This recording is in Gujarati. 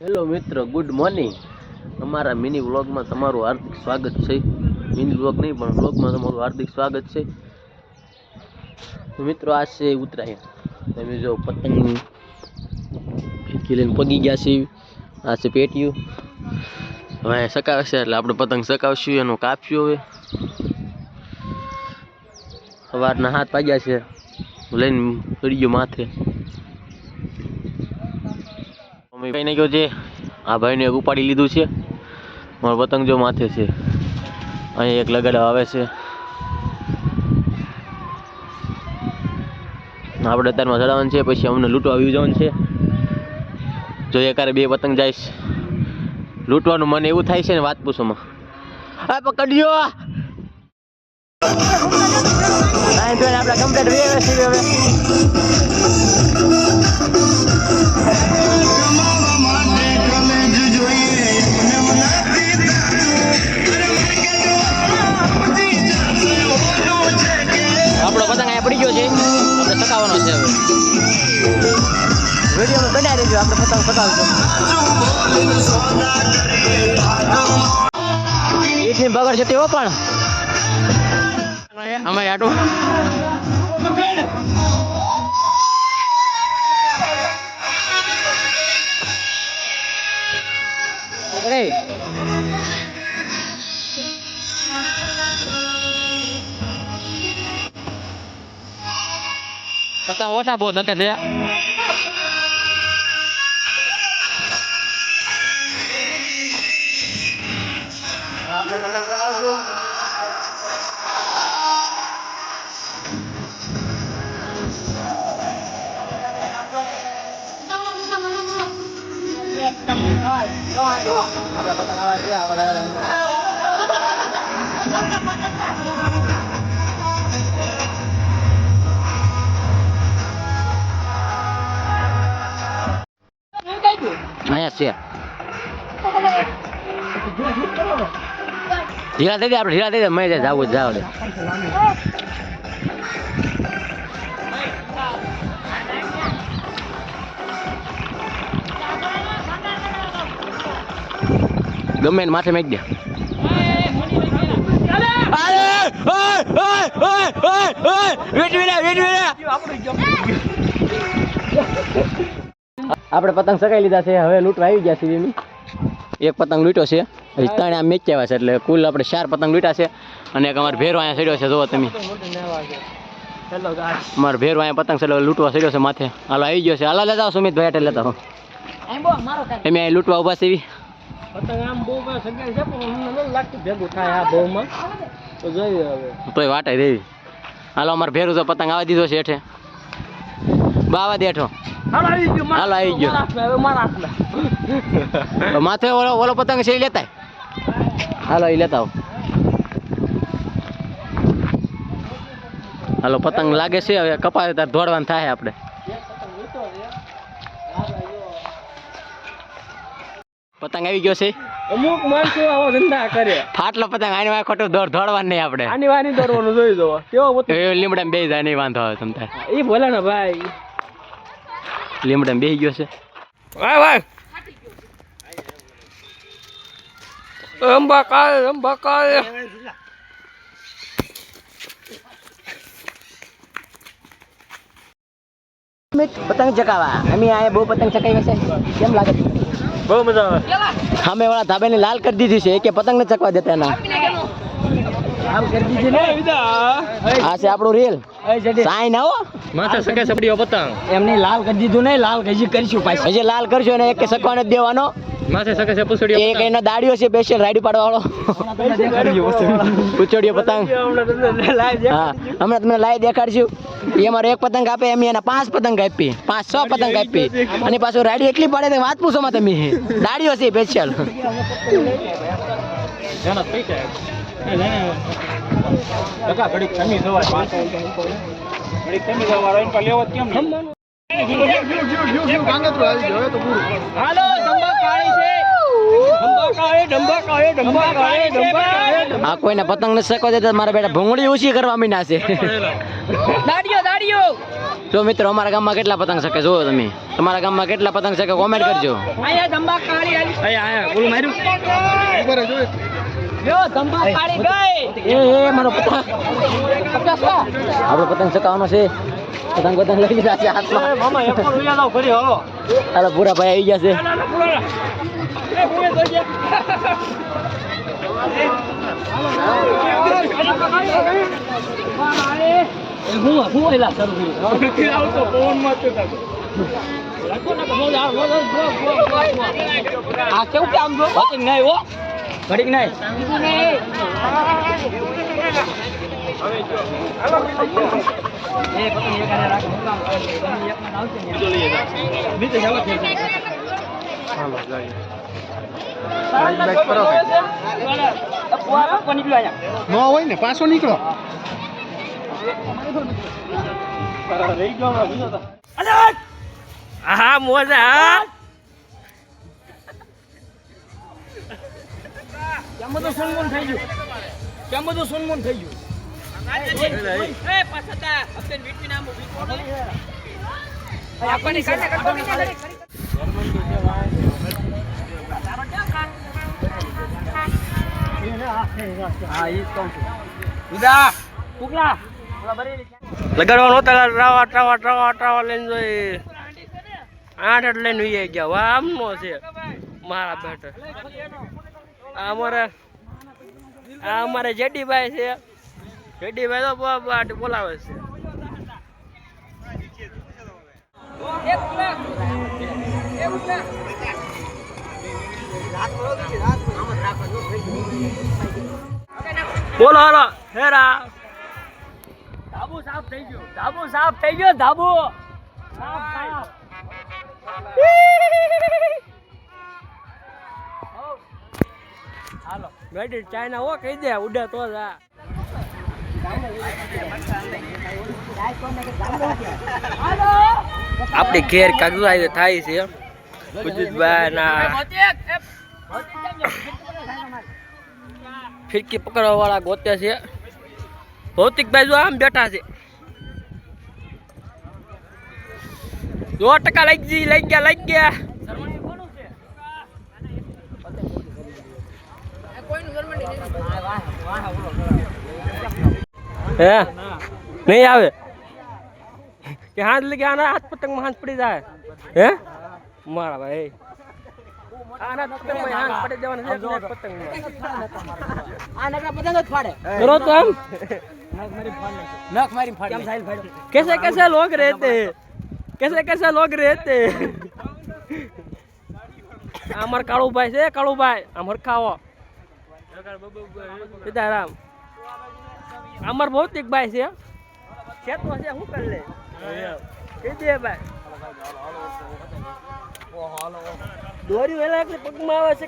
હેલો મિત્રો. ગુડ મોર્નિંગ અમારા મિની વ્લોગમાં તમારું હાર્દિક સ્વાગત છે. મિની વ્લોગ નહીં, પણ વ્લોગમાં તમારું હાર્દિક સ્વાગત છે. મિત્રો, આ છે ઉત્તરાયણ. તમે જો પતંગ ફીરકી લઈને પગી ગયા છે. આ છે પેટીયું. હવે સકાવશે એટલે આપણે પતંગ સકાવશું, એનું કાપ્યું હવે. સવારના હાથ પાગ્યા છે. લઈને ચડી ગયો માથે. મમ્મી ભાઈને કહો છે, આ ભાઈને એક ઉપાડી લીધું છે. મારો પતંગ જો માથે છે. અહીં એક લગાડવા આવે છે. આપણે અત્યારમાં ચડાવવાનું છે, પછી અમને લૂંટવા આવી જવાનું છે. જોઈએ ક્યારે બે પતંગ જઈશ લૂંટવાનું મને એવું થાય છે ને વાત પૂછોમાં હા પકડ્યો આપણે કમ્પ્લેટ હવે. આપણે પતંગ સકાવશું ઈટની બગડ છે તેવો પણ. અમે આટું. પતંગ ઓછા બહુ નથી લે અહીંયા છે ઢીલા થઈ આપણે ઢીલા દઈ દે મેં જાવ ગમે એને માથે મેક દે. આપણે પતંગ સકાઈ લીધા છે, હવે લૂંટવા આવી ગયા છે એક પતંગ લૂંટ્યો છે. ત્રણ આમ મેચ આવ્યા છે એટલે કુલ આપણે ચાર પતંગ લૂંટ્યા છે અને એક અમારો ભેરો અહીંયા ચડ્યો છે જુઓ તમે. અમારો ભેરો અહીંયા પતંગ ચડ્યો લૂંટવા ચડ્યો છે માથે. હાલો આવી ગયો છે. હાલો લેતા આવો સુમિત ભાઈ એટલે લેતા હો એમ અહીં લૂંટવા ઊભા છે એવી. પતંગ આમ બહુ કાંઈ સગાઈ છે પણ અમને નથી લાગતું ભેગું થાય આ બહુમાં. તો જોઈએ હવે. તોય વાટાઈ દેવી. હાલો અમારે ભેરું તો પતંગ આવવા દીધો છે હેઠે. બાવા દે હેઠો. હાલો આવી ગયો હાલો, આવી ગયો. માથે ઓલો ઓલો પતંગ છે લેતા. હાલો એ લેતા આવો હાલો પતંગ લાગે છે હવે કપાવે ત્યારે દોડવાનું થાય આપણે પતંગ આવી ગયો છે અમુક માણસો આવો ધંધા કરે ફાટલો પતંગ આની વાંહે ખોટું દોડ દોડવાનું નહીં આપણે આની વાની દોડવાનું જોઈ દો કેવો પતંગ એ લીમડામાં બેસી જાય નહીં વાંધો આવે તમને એ ભલે ને ભાઈ લીમડામાં બેસી ગયો છે વાય વાય અંબા કાય પતંગ ચકાવા અમે આયા બહુ પતંગ ચકાવી છે. કેમ લાગે બહુ મજા આવે. સામે વાળા ધાબાને લાલ કરી દીધી છે. કે પતંગ ને ચકવા દેતા એના. આમ કરી દીધી ને. આ છે આપણું રેલ. સાઈન આવો. માથા સકે સપડીઓ પતંગ. એમને લાલ કરી દીધું નહીં લાલ હજી કરીશું પાછી. હજી લાલ કરશું અને એક સકવાનો જ દેવાનો. માથે સકે છે પુસડીઓ એક એનો દાડીઓ છે સ્પેશિયલ રાઈડ પાડવા વાળો પૂચોડિયો પતંગ હમણાં તમને લાઈ દેખાડશું. એ અમારે એક પતંગ આપે એમ એના પાંચ પતંગ આપી. પાંચ છ પતંગ આપી. અને પાછું રાડી એટલી પડે ને વાત પૂછો માં તમે. દાડીઓ છે સ્પેશિયલ હાલો જંબા પાણી આ કોઈને પતંગ નથી શેકો દેતા મારા બેટા ભૂંગળી ઓછી કરવા મીના છે. દાડીઓ દાડીઓ. જો મિત્રો અમારા ગામમાં કેટલા પતંગ શકે જુઓ તમે. તમારા ગામમાં કેટલા પતંગ શકે કોમેન્ટ કરજો. આયા ધંબાકા આલી આલી આયા આયા બોલ માર્યું જો ધંબાકા આલી ગઈ. એ એ મારો પતંગ. આપણો પતંગ ચકાવવાનો છે. પતંગ પતંગ લઈ લીધા છે હાથમાં. મામા એક પણ ઉયા લાવ કરી હાલો. હાલો પૂરા ભાઈ આવી ગયા છે. હું હું એલા આવતો પવનમાં તો આ કેવું કામ જો ઘડીક નહીં હો. ઘડીક નહીં ને હોય ને પાછો નીકળો હા મોજા કેમ બધું સુનમુન થઈ ગયું? કેમ બધું સુનમુન થઈ ગયું? લગાડવાનો ટ્રાવા ટ્રાવા ટ્રાવા ટ્રાવા લઈને જોઈ. આઠ એટલે લઈને ઉઈ ગયા. આમનો છે. મારા બેટે. અમારે અમારે જેડીભાઈ છે. જેડીભાઈ તો બા- બા- બોલાવે છે. બોલો હાલો હેરા. ધાબુ સાફ થઈ ગયો. ધાબુ સાફ થઈ ગયો, ધાબુ. સાફ હાલો. ગાડી ચાઇના હો કહી દે, ઉડે તો જ. આપણી ઘેર કાગવાઈ થાય છે. ગુજુતભાઈ ના ફિરકી પકડવા વાળા ગોતે છે. ભૌતિકભાઈ જો આમ બેઠા છે. સો ટકા લઈ ગઈ, લઈ ગયા લઈ ગયા. હે? આવે? કે હાથ લગે આના હાથ પતંગમાં હાથ પડી જાય. હે? મારા ભાઈ. કેસે કેસે લોગ રહેતે? કેસે કેસે લોગ રહેતે? અમાર કાળુભાઈ છે, કાળુભાઈ. અમાર ખાવો સીતારામ. અમાર ભૌતિક ભાઈ છે. ખેતો છે શું કરી લે કહી દે ભાઈ. દોરી વેલા એટલે પગમાં આવે છે?